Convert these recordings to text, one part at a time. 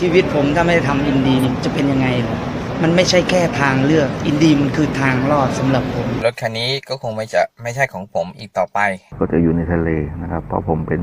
ชีวิตผมถ้าไม่ได้ทำอินดีนี่จะเป็นยังไงล่ะมันไม่ใช่แค่ทางเลือก อินดีมันคือทางรอดสำหรับผม รถคันนี้ก็คงไม่จะไม่ใช่ของผมอีกต่อไป ก็จะอยู่ในทะเลนะครับ เพราะผมเป็น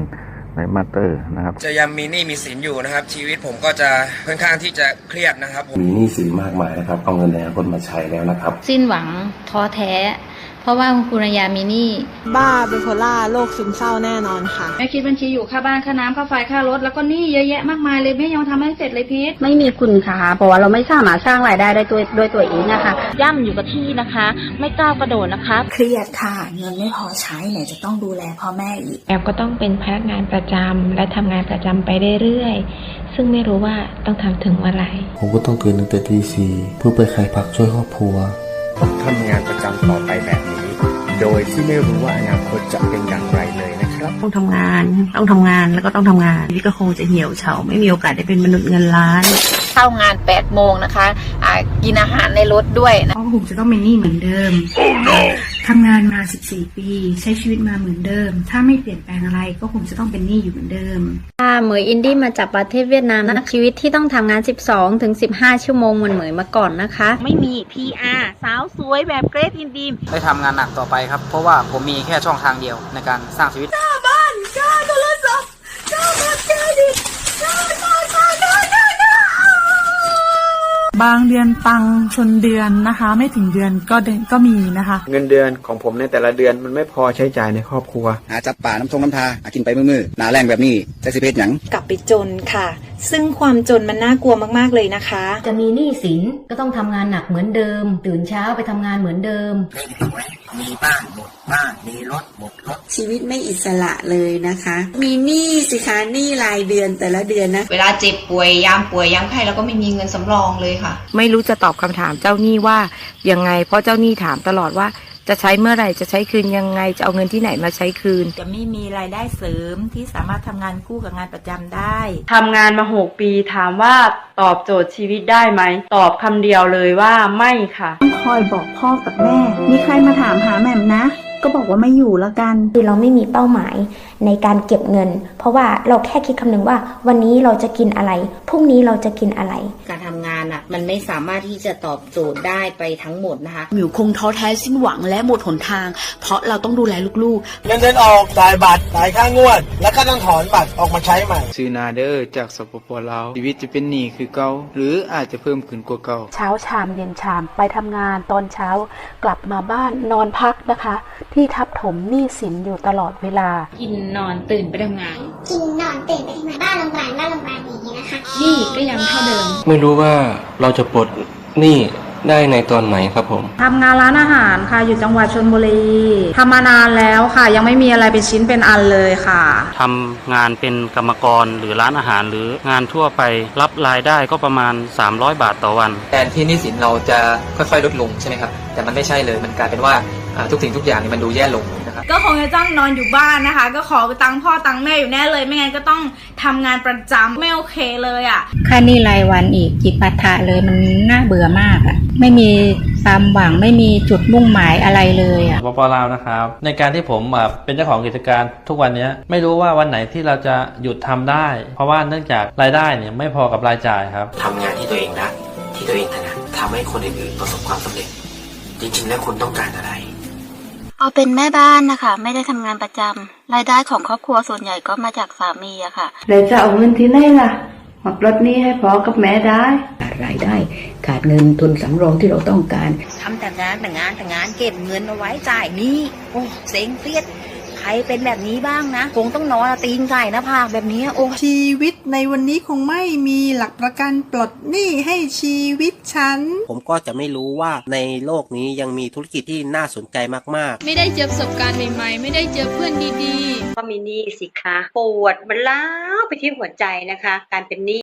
นายมาสเตอร์นะครับ จะยังมีหนี้มีสินอยู่นะครับ ชีวิตผมก็จะค่อนข้างที่จะเครียดนะครับผม มีหนี้สินมากมายนะครับ เอาเงินในอนาคตมาใช้แล้วนะครับ สิ้นหวังท้อแท้เพ ราะว่าคุณกุณยามีหนี้บ้าไบโพล่าโรคซึมเศร้าแน่นอนค่ะ แม่คิดบัญชีอยู่ค่าบ้านค่าน้ำค่าไฟค่ารถแล้วก็หนี้เยอะแยะมากมายเลยแม่ยังทำไม่เสร็จเลยพีทไม่มีคุณค่าเพราะว่าเราไม่สามารถสร้างรายได้ได้ด้วยด้วยตัวเองนะคะ ย่ำอยู่กับที่นะคะ ไม่ก้าวกระโดดนะคะ เครียดค่ะ เงินไม่พอใช้ไหนจะต้องดูแลพ่อแม่อีกแอมก็ต้องเป็นพนักงานประจำและทำงานประจำไปเรื่อยๆซึ่งไม่รู้ว่าต้องทำถึงเมื่อไหร่ผมก็ต้องตื่นตั้งแต่ตีสี่เพื่อไปขายผักช่วยครอบครัว ทำงานประจำต่อไปแบบนี้ โดยที่ไม่รู้ว่าอนาคตจะเป็นอย่างไรเลยนะครับ ต้องทำงาน ต้องทำงานแล้วก็ต้องทำงานชีวิตก็คงจะเหี่ยวเฉาไม่มีโอกาสได้เป็นมนุษย์เงินล้าน เข้างาน8โมงนะคะอ่ากินอาหารในรถด้วยนะ ก็คงจะต้องเป็นหนี้เหมือนเดิม ทำงานมา 14 ปี ใช้ชีวิตมาเหมือนเดิม ถ้าไม่เปลี่ยนแปลงอะไรก็คงจะต้องเป็นหนี้อยู่เหมือนเดิม ค่ะเหมยอินดี้มาจากประเทศเวียดนามนะชีวิตที่ต้องทำงาน 12 ถึง 15 ชั่วโมงเหมือนเหมยมาก่อนนะคะ ไม่มี PR สาวสวยแบบเกรทอินดีมได้ทำงานหนักต่อไปครับ เพราะว่าผมมีแค่ช่องทางเดียวในการสร้างชีวิต บางเดือนตังค์ชนเดือนนะคะ ไม่ถึงเดือนก็เดือนก็มีนะคะ เงินเดือนของผมในแต่ละเดือนมันไม่พอใช้จ่ายในครอบครัว หาจับป่าน้ำทงน้ำทาหากินไปมือๆหนาแรงแบบนี้จะสิเพชหยังกลับไปจนค่ะซึ่งความจนมันน่ากลัวมากๆเลยนะคะ จะมีหนี้สินก็ต้องทำงานหนักเหมือนเดิม ตื่นเช้าไปทำงานเหมือนเดิมมีบ้านหมดบ้านมีรถหมดรถ ชีวิตไม่อิสระเลยนะคะ มีหนี้สิคะหนี้รายเดือนแต่ละเดือนนะ เวลาเจ็บป่วยยามป่วยยามไข้แล้วก็ไม่มีเงินสำรองเลยค่ะ ไม่รู้จะตอบคำถามเจ้าหนี้ว่ายังไง เพราะเจ้าหนี้ถามตลอดว่า จะใช้เมื่อไหร่จะใช้คืนยังไง จะเอาเงินที่ไหนมาใช้คืน จะไม่มีรายได้เสริมที่สามารถทำงานคู่กับงานประจำได้ ทำงานมา6ปีถามว่าตอบโจทย์ชีวิตได้ไหม ตอบคำเดียวเลยว่าไม่ค่ะคอยบอกพ่อกับแม่ มีใครมาถามหาแหม่มนะ ก็บอกว่าไม่อยู่แล้วกัน คือเราไม่มีเป้าหมายในการเก็บเงิน เพราะว่าเราแค่คิดคำนึงว่า วันนี้เราจะกินอะไรพรุ่งนี้เราจะกินอะไร การทำงานอะ มันไม่สามารถที่จะตอบโจทย์ได้ไปทั้งหมดนะคะหมิวคงท้อแท้สิ้นหวังและหมดหนทาง เพราะเราต้องดูแลลูกเงินเดือนออกจ่ายบัตรจ่ายค่างวด แล้วก็ต้องถอนบัตรออกมาใช้ใหม่ซื้อนาเดอร์จากสปปลาวชีวิตจะเป็นหนี้คือเก่าหรืออาจจะเพิ่มขึ้นกว่าเก่าเช้าชามเย็นชามไปทำงานตอนเช้ากลับมาบ้านนอนพักนะคะที่ทับถมหนี้สินอยู่ตลอดเวลา กินนอนตื่นไปทำงาน กินนอนตื่นไปทำงานบ้านโรงพยาบาลบ้านโรงพยาบาลอย่างนี้นะคะนี่ก็ยังเท่าเดิม ไม่รู้ว่าเราจะปลดหนี้ได้ในตอนไหนครับผมทำงานร้านอาหารค่ะอยู่จังหวัดชลบุรีทำมานานแล้วค่ะ ยังไม่มีอะไรเป็นชิ้นเป็นอันเลยค่ะทำงานเป็นกรรมกรหรือร้านอาหารหรืองานทั่วไปรับรายได้ก็ประมาณ 300 บาทต่อวันแทนที่หนี้สินเราจะค่อยๆลดลงใช่ไหมครับ แต่มันไม่ใช่เลยมันกลายเป็นว่าอ่า ทุกสิ่งทุกอย่างนี่มันดูแย่ลงนะครับก็คงจะต้องนอนอยู่บ้านนะคะ ก็ขอตังค์พ่อตังค์แม่อยู่แน่เลย ไม่งั้นก็ต้องทำงานประจำไม่โอเคเลยอะค่าหนี้รายวันอีกจิปาถะเลยมันน่าเบื่อมากอะไม่มีความหวังไม่มีจุดมุ่งหมายอะไรเลยอะปปลาวนะครับ ในการที่ผมอะเป็นเจ้าของกิจการทุกวันเนี้ยไม่รู้ว่าวันไหนที่เราจะหยุดทำได้ เพราะว่าเนื่องจากรายได้เนี่ยไม่พอกับรายจ่ายครับทำงานที่ตัวเองรักที่ตัวเองถนัดทำให้คนอื่นๆประสบความสำเร็จ จริงๆแล้วคุณต้องการอะไรเอาเป็นแม่บ้านนะคะ ไม่ได้ทำงานประจำรายได้ของครอบครัวส่วนใหญ่ก็มาจากสามีอะค่ะแล้วจะเอาเงินที่ไหนล่ะมาปลดหนี้ให้พ่อกับแม่ได้รายได้ ขาดเงินทุนสำรองที่เราต้องการทำแต่งานแต่งานแต่งานเก็บเงินเอาไว้จ่ายหนี้โอ้เซ็งเครียดใค รเป็นแบบนี้บ้างนะ คงต้องนอนเอาตีนไก่หน้าผากแบบนี้โอ้ชีวิตในวันนี้คงไม่มีหลักประกันปลดหนี้ให้ชีวิตฉัน ผมก็จะไม่รู้ว่าในโลกนี้ยังมีธุรกิจที่น่าสนใจมากๆ ไม่ได้เจอประสบการณ์ใหม่ๆ ไม่ได้เจอเพื่อนดีๆ ก็มีหนี้สิคะปวดมันล้าวไปที่หัวใจนะคะ การเป็นหนี้